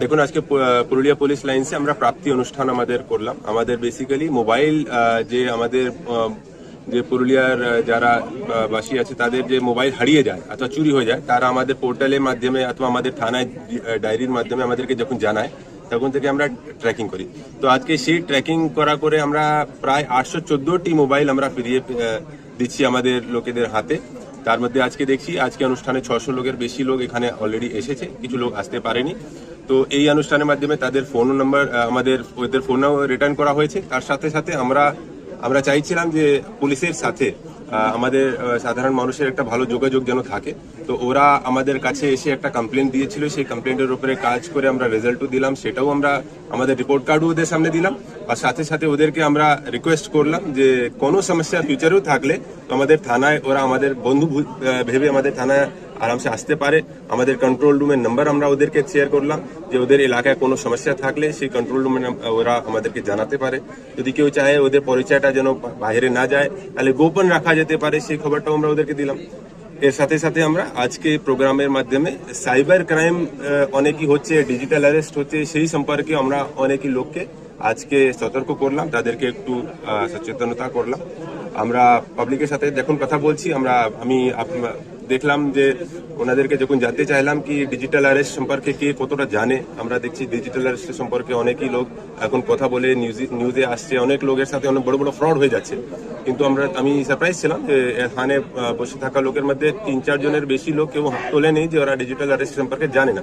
দেখুন, আজকে পুরুলিয়া পুলিশ লাইন্সে আমরা প্রাপ্তি অনুষ্ঠান আমাদের করলাম। আমাদের বেসিক্যালি মোবাইল যে আমাদের যে পুরুলিয়ার যারা বাসী আছে, তাদের যে মোবাইল হারিয়ে যায় অথবা চুরি হয়ে যায়, তারা আমাদের পোর্টালের মাধ্যমে অথবা আমাদের থানায় ডায়েরির মাধ্যমে আমাদেরকে যখন জানায়, তখন থেকে আমরা ট্র্যাকিং করি। তো আজকে সেই ট্র্যাকিং করা করে আমরা প্রায় আটশো চোদ্দটি মোবাইল আমরা ফিরিয়ে দিচ্ছি আমাদের লোকেদের হাতে। তার মধ্যে আজকে দেখছি, আজকে অনুষ্ঠানে ছশো লোকের বেশি লোক এখানে অলরেডি এসেছে, কিছু লোক আসতে পারেনি। তো এই অনুষ্ঠানের মাধ্যমে তাদের ফোন নাম্বার আমাদের, ওদের ফোনও রিটার্ন করা হয়েছে। তার সাথে সাথে আমরা আমরা চাইছিলাম যে পুলিশের সাথে আমাদের সাধারণ মানুষের একটা ভালো যোগাযোগ যেন থাকে। তো ওরা আমাদের কাছে এসে একটা কমপ্লেন দিয়েছিল, সেই কমপ্লেন্টের উপরে কাজ করে আমরা রেজাল্টও দিলাম, সেটাও আমরা আমাদের রিপোর্ট কার্ডও ওদের সামনে দিলাম। আর সাথে সাথে ওদেরকে আমরা রিকোয়েস্ট করলাম যে কোনো সমস্যা ফিউচারেও থাকলে আমাদের থানায়, ওরা আমাদের বন্ধু ভেবে আমাদের থানায় আরামসে আসতে পারে। আমাদের কন্ট্রোল রুমের নাম্বার আমরা ওদেরকে শেয়ার করলাম। যে ওদের এলাকায় কোনো সমস্যা থাকলে সেই কন্ট্রোল রুমে ওরা আমাদেরকে জানাতে পারে। যদি কেউ চায় ওদের পরিচয়টা যেন বাইরে না যায়, তাহলে গোপন রাখা যেতে পারে, সেই খবরটাও আমরা ওদেরকে দিলাম। এর সাথে সাথে আমরা আজকে প্রোগ্রামের মাধ্যমে সাইবার ক্রাইম অনেকই হচ্ছে ডিজিটাল অ্যারেস্ট হচ্ছে, সেই সম্পর্কে আমরা অনেকই লোককে আজকে সতর্ক করলাম, তাদেরকে একটু সচেতনতা করলাম। আমরা পাবলিকের সাথে দেখুন কথা বলছি, আমরা আমি দেখলাম যে ওনাদেরকে যখন জানতে চাইলাম কি ডিজিটাল অ্যারেস্ট সম্পর্কে কে কতটা জানে আমরা দেখছি ডিজিটাল অ্যারেস্ট সম্পর্কে অনেকই লোক এখন কথা বলে নিউজে নিউজে আসছে অনেক লোকের সাথে অনেক বড় বড় ফ্রড হয়ে যাচ্ছে। কিন্তু আমরা আমি সারপ্রাইজ ছিলাম যে এখানে বসে থাকা লোকের মধ্যে তিন চার জনের বেশি লোক কেউ হাত তোলে নেই যে ওরা ডিজিটাল অ্যারেস্ট সম্পর্কে জানে না।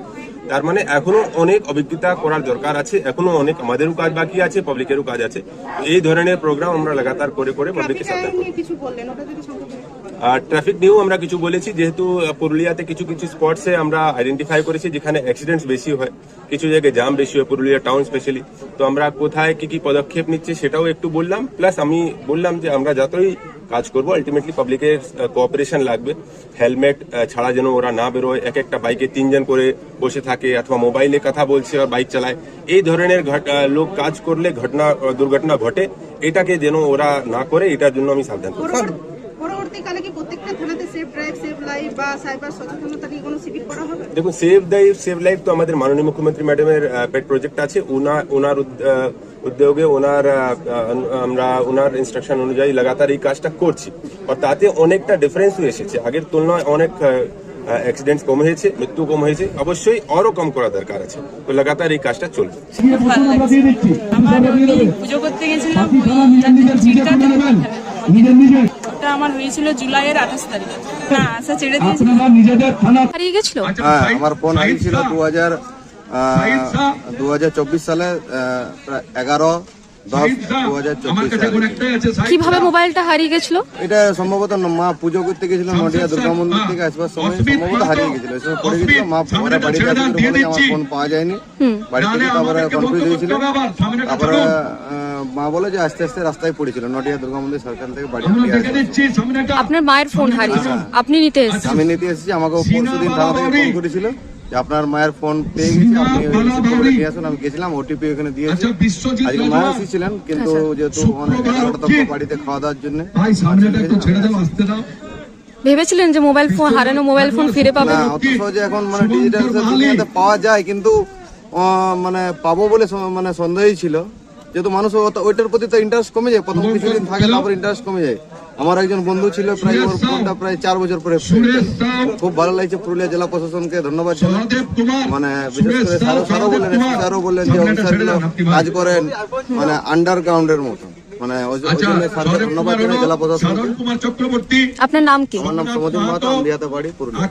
তার মানে এখনও অনেক অভিজ্ঞতা করার দরকার আছে এখনও অনেক আমাদেরও কাজ বাকি আছে পাবলিকেরও কাজ আছে। এই ধরনের প্রোগ্রাম আমরা লাগাতার করে করে পাবলিকের সাথে আর ট্রাফিক নিয়েও আমরা কিছু বলেছি, যেহেতু পুরুলিয়াতে কিছু কিছু স্পটসে আমরা আইডেন্টিফাই করেছি যেখানে অ্যাক্সিডেন্টস বেশি হয়। কিছু জায়গায় জাম বেশি হয়, পুরুলিয়া টাউন স্পেশালি তো আমরা কোথায় কি কি পদক্ষেপ নিচ্ছে সেটাও একটু বললাম। প্লাস আমি বললাম যে আমরা যতই কাজ করব আলটিমেটলি পাবলিকের কোঅপারেশন লাগবে। হেলমেট ছাড়া যেন ওরা না বেরোয়, এক একটা বাইকে তিনজন করে বসে থাকে অথবা মোবাইলে কথা বলছে আর বাইক চালায়। এই ধরনের লোক কাজ করলে ঘটনা দুর্ঘটনা ঘটে। এটাকে যেন ওরা না করে, এটার জন্য আমি সাবধান। পরবর্তী- পরবর্তীকালে কি প্রত্যেকটা থানাতে সেফ ড্রাইভ সেফ লাইফ বা সাইবার সচেতনতা নিয়ে কোনো শিবির করা হবে? দেখুন সেভ লাইফ সেভ লাইফ তো আমাদের মাননীয় মুখ্যমন্ত্রী ম্যাডামের পেট প্রজেক্ট আছে। ওনার ওনার উদ- উদ্যোগে ওনার আমরা ওনার ইনস্ট্রাকশন অনুযায়ী লাগাতার এই কাজটা করছি। আর তাতে অনেকটা ডিফারেন্স এসেছে। আগের তুলনায় অনেক অ্যাক্সিডেন্ট কম হয়েছে মৃত্যু কম হয়েছে। অবশ্যই আরও কম করা দরকার আছে। তো লাগাতার এই কাজটা চলবে। পুজো করতে গেছিলাম ওটা আমার হয়েছিল জুলাইয়ের আঠাশ তারিখ। না আশা ছেড়ে দিয়েছি। হারিয়ে গেছিল? হ্যাঁ আমার ফোন হারিয়েছিল দু হাজার দু হাজার চব্বিশ সালে প্রায় এগারো কীভাবে মোবাইলটা হারিয়ে গেছিল? এটা সম্ভবত মা পুজো করতে গেছিল নডিয়া দুর্গা মন্দির থেকে আসবার সময় সম্ভবত হারিয়ে গেছিল। এই পড়ে গেছিল মা পরে বাড়িতে বলে আমার ফোন পাওয়া যায়নি। বাড়ি থেকে তারপরে কনফিউজ হয়েছিল তারপরে মা বলে যে আস্তে আস্তে রাস্তায় পড়েছিল নডিয়া দুর্গা মন্দির সরকার থেকে বাড়ি আপনার মায়ের ফোন হারিয়েছে আপনি নিতে এসেছেন। আমি নিতে এসেছি আমাকে পরশু দিন থানা থেকে ফোন করেছিল। যে আপনার মায়ের ফোন পেয়ে গেছি আপনি রিসিভ নিয়ে আসুন আমি গেছিলাম ওটিপি ওখানে দিয়েছি আজকে মা এসেছিলেন কিন্তু যেহেতু অনেক এগারোটা তক বাড়িতে খাওয়া দাওয়ার জন্য ভেবেছিলেন যে মোবাইল ফোন হারানো মোবাইল ফোন ফিরে না পাবেন অত সহজে এখন মানে ডিজিটাল পাওয়া যায় কিন্তু মানে পাবো বলে মানে সন্দেহই ছিল। যেহেতু মানুষ ওইটার প্রতি তো ইন্টারেস্ট কমে যায়। প্রথম কিছুদিন থাকে তারপর ইন্টারেস্ট কমে যায়। আমার একজন বন্ধু ছিল প্রায় ওর ফোনটা প্রায় চার বছর পরে খুব ভালো লাগছে পুরুলিয়া জেলা প্রশাসনকে ধন্যবাদ জানাই মানে বিশেষ করে স্যারও বললেন স্যারও বললেন যে অফিসার কাজ করেন মানে আন্ডারগ্রাউন্ডের মতো। মানে ধন্যবাদ জেলা চক্রবর্তী। আপনার নাম কি? আমার নাম সমদীপ মাহাতো। আমদিয়াতে বাড়ি পুরুলিয়া।